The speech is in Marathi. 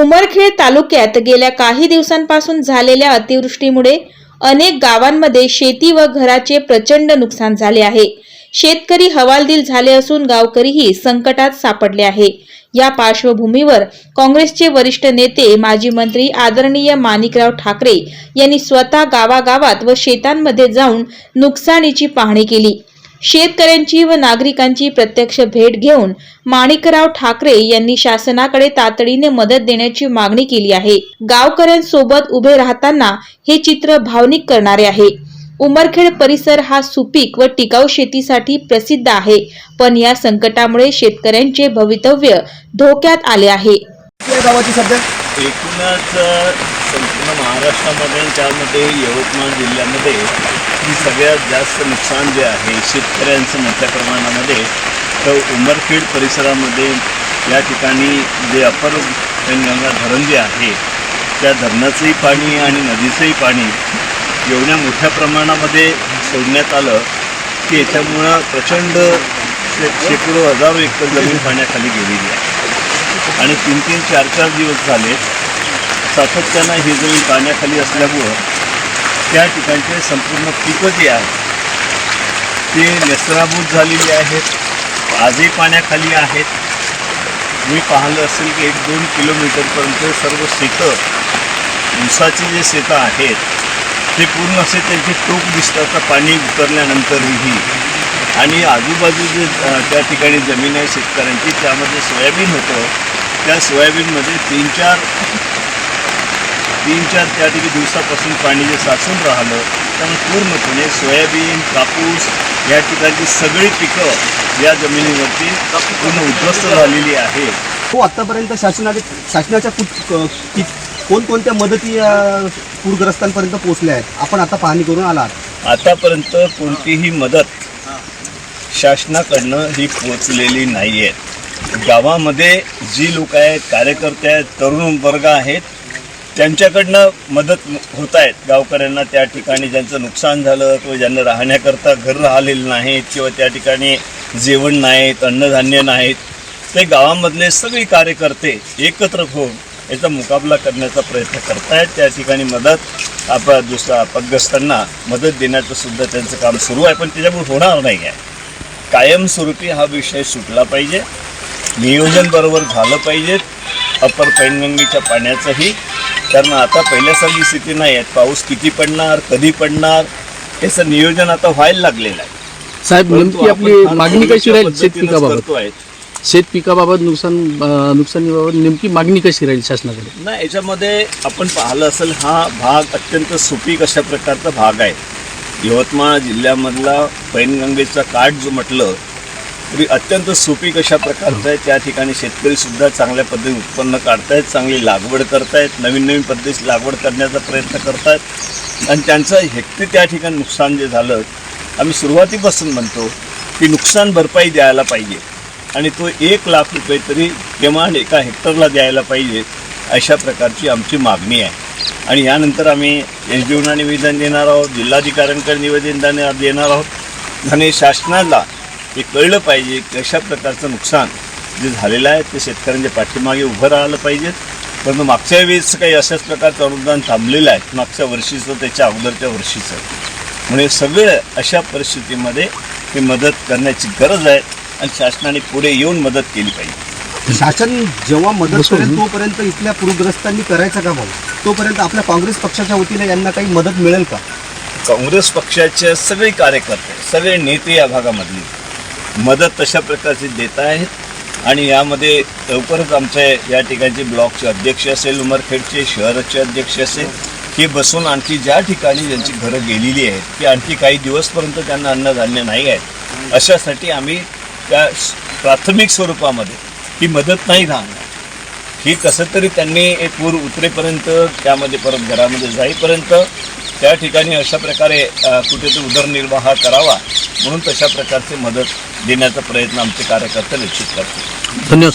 उमरखेड तालुक्यात गेल्या काही दिवसांपासून झालेल्या अतिवृष्टीमुळे अनेक गावांमध्ये शेती व घराचे प्रचंड नुकसान झाले आहे. शेतकरी हवालदिल झाले असून गावकरीही संकटात सापडले आहे. या पार्श्वभूमीवर काँग्रेसचे वरिष्ठ नेते माजी मंत्री आदरणीय माणिकराव ठाकरे यांनी स्वतः गावागावात व शेतांमध्ये जाऊन नुकसानीची पाहणी केली. शेतकऱ्यांची व नागरिकांची प्रत्यक्ष भेट घेऊन माणिकराव ठाकरे यांनी शासनाकडे तातडीने मदत देण्याची मागणी केली आहे. गावकऱ्यांसोबत उभे राहताना हे चित्र भावनिक करणारे आहे. उमरखेड परिसर हा सुपीक व टिकाऊ शेतीसाठी प्रसिद्ध आहे पण या संकटामुळे शेतकऱ्यांचे भवितव्य धोक्यात आले आहे. एकूणच संपूर्ण महाराष्ट्रामध्ये त्यामध्ये यवतमाळ जिल्ह्यामध्ये ही सगळ्यात जास्त नुकसान जे आहे शेतकऱ्यांचं मोठ्या प्रमाणामध्ये तर उमरखेड परिसरामध्ये या ठिकाणी जे अपर पैनगंगा धरण जे आहे त्या धरणाचंही पाणी आणि नदीचंही पाणी एवढ्या मोठ्या प्रमाणामध्ये सोडण्यात आलं की याच्यामुळं प्रचंड शे शेकडो हजारो एकर जमीन पाण्याखाली गेलेली आहे. आणि तीन तीन चार चार दिवस झाले सातत्यानं ही जमीन पाण्याखाली असल्यामुळं त्या ठिकाणचे संपूर्ण पिकं जी आहेत ते नेस्तनाभूत झालेली आहेत. आजही पाण्याखाली आहेत. मी पाहिलं असेल की एक दोन किलोमीटरपर्यंत सर्व शेतं ऊसाची जे शेतं आहेत ते पूर्ण असे त्यांचे टोक दिसतात. तर पाणी उतरल्यानंतरही. आणि आजूबाजू जे त्या ठिकाणी जमीन आहे शेतकऱ्यांची त्यामध्ये सोयाबीन होतं. त्या सोयाबीनमध्ये तीन चार तीन चार त्या ठिकाणी दिवसापासून पाणी जे साचून राहिलं त्यामुळे पूर्णपणे सोयाबीन कापूस या ठिकाणची सगळी पिकं या जमिनीवरती पूर्ण उद्ध्वस्त झालेली आहे. हो आतापर्यंत शासनाने शासनाच्या कुठ कि कोणकोणत्या मदती या पूरग्रस्तांपर्यंत पोहोचल्या आहेत? आपण आता पाहणी करून आलात. आतापर्यंत कोणतीही मदत शासनाकडनं ही पोचलेली नाही आहे गावामध्ये जी लोक आहेत कार्यकर्ते आहेत तरुण वर्ग आहेत त्यांच्याकडनं मदत होत आहेत गावकऱ्यांना त्या ठिकाणी ज्यांचं नुकसान झालं किंवा ज्यांना राहण्याकरता घर राहिलेलं नाहीत किंवा त्या ठिकाणी जेवण नाहीत अन्नधान्य नाहीत ते गावामधले सगळे कार्यकर्ते एकत्र होऊन याचा मुकाबला करण्याचा प्रयत्न करतायत. त्या ठिकाणी मदत आपण दुसऱ्या अपग्रस्तांना मदत देण्याचं सुद्धा त्यांचं काम सुरू आहे पण त्याच्यामुळे होणार नाही आहे. कायमस्वरूपी हा विषय सुटला पाहिजे. नियोजन बरोबर झालं पाहिजे. अपर पैनगंगेच्या पाण्याचंही कारण आता पहिल्यासारखी स्थिती नाही आहे. पाऊस किती पडणार कधी पडणार याचं नियोजन आता व्हायला लागलेलं आहे. साहेब नेमकी आपली मागणी कशी राहील? पद्धतीनंच शेतपिकाबाबत करतोय. शेतपिकाबाबत नुकसान नुकसानीबाबत नेमकी मागणी कशी राहील शासनाकडे? नाही याच्यामध्ये आपण पाहिलं असेल हा भाग अत्यंत सुपीक अशा प्रकारचा भाग आहे. यवतमाळ जिल्ह्यामधला पैनगंगेचा काठ जो म्हटलं तरी अत्यंत सोपी कशा प्रकारचं आहे? त्या ठिकाणी शेतकरी सुद्धा चांगल्या पद्धतीने उत्पन्न काढतायत चांगली लागवड करतायत नवीन नवीन पद्धतीची लागवड करण्याचा प्रयत्न करतायत. आणि त्यांचं हेक्टी त्या ठिकाणी नुकसान जे झालं आम्ही सुरुवातीपासून म्हणतो की नुकसान भरपाई द्यायला पाहिजे. आणि तो एक लाख रुपये तरी किमान एका हेक्टरला द्यायला पाहिजे अशा प्रकारची आमची मागणी आहे. आणि यानंतर आम्ही एस डी ओना निवेदन देणार आहोत जिल्हाधिकाऱ्यांकडे निवेदन देणार देणार आहोत. आणि शासनाला हे कळलं पाहिजे की अशा प्रकारचं नुकसान जे झालेलं आहे ते शेतकऱ्यांच्या पाठीमागे उभं राहिलं पाहिजे. परंतु मागच्या वेळेस काही अशाच प्रकारचं अनुदान थांबलेलं आहे मागच्या वर्षीचं त्याच्या अगोदरच्या वर्षीचं. म्हणजे सगळं अशा परिस्थितीमध्ये ही मदत करण्याची गरज आहे आणि शासनाने पुढे येऊन मदत केली पाहिजे. शासन जेव्हा मदत. करेल तोपर्यंत इथल्या पूरग्रस्तांनी करायचं का भाऊ तोपर्यंत आपल्या काँग्रेस पक्षाच्या वतीने यांना काही मदत मिळेल का? काँग्रेस पक्षाचे सगळे कार्यकर्ते सगळे नेते या भागामधले मदत तशा प्रकारची देत आहेत. आणि यामध्ये लवकरच आमच्या या ठिकाणचे ब्लॉकचे अध्यक्ष असेल उमरखेडचे शहराचे अध्यक्ष असेल हे बसून आणखी ज्या ठिकाणी ज्यांची घरं गेलेली आहेत की आणखी काही दिवसपर्यंत त्यांना अन्नधान्य नाही आहेत अशासाठी आम्ही त्या प्राथमिक स्वरूपामध्ये ही मदत नाही राहणार. ही कसं तरी त्यांनी एक पूर उतरेपर्यंत त्यामध्ये परत घरामध्ये जाईपर्यंत त्या ठिकाणी अशा प्रकारे कुठेतरी उदरनिर्वाह करावा म्हणून तशा प्रकारची मदत देण्याचा प्रयत्न आमचे कार्यकर्ते निश्चित करतील. धन्यवाद.